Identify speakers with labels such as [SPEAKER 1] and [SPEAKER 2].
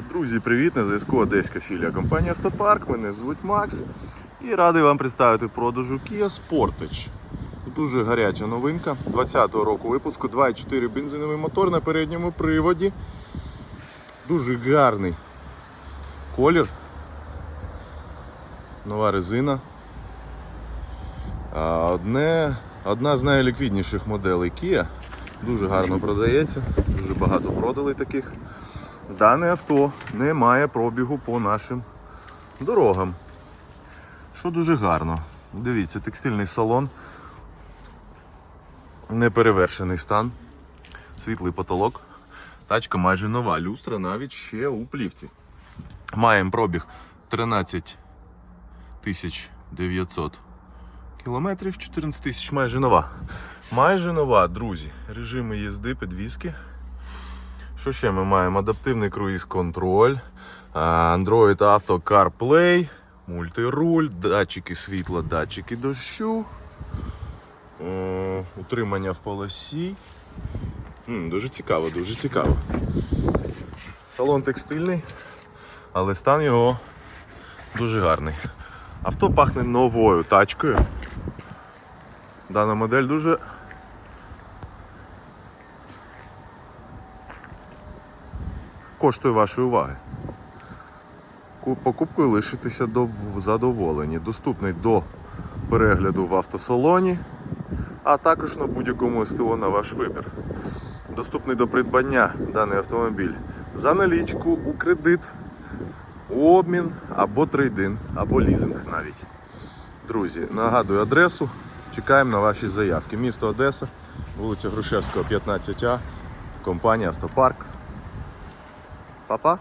[SPEAKER 1] Друзі, привіт! На зв'язку Одеська філія компанії Автопарк. Мене звуть Макс і радий вам представити в продажу Kia Sportage. Дуже гаряча новинка 20-го року випуску 2.4 бензиновий мотор на передньому приводі. Дуже гарний колір. Нова резина. Одне, одна з найліквідніших моделей Kia. Дуже гарно продається, дуже багато продали таких. Дане авто не має пробігу по нашим дорогам. Що дуже гарно. Дивіться, текстильний салон, неперевершений стан, світлий потолок. Тачка майже нова, люстра навіть ще у плівці. Маємо пробіг 13 тисяч 900 кілометрів, 14 тисяч майже нова. Майже нова, друзі. Режими їзди, підвіски. Що ще ми маємо? Адаптивний круїз-контроль, Android Auto CarPlay, мультируль, датчики світла, датчики дощу, е, утримання в полосі. Дуже цікаво, дуже цікаво. Салон текстильний, але стан його дуже гарний. Авто пахне новою тачкою. Дана модель дуже коштує вашої уваги. Ку- Покупкою лишитися дов- задоволені. Доступний до перегляду в автосалоні, а також на будь-якому СТО на ваш вибір. Доступний до придбання даний автомобіль за налічку, у кредит, у обмін або трейдин, або лізинг навіть. Друзі, нагадую адресу. Чекаємо на ваші заявки. Місто Одеса, вулиця Грушевського, 15А, компанія Автопарк. Па-па!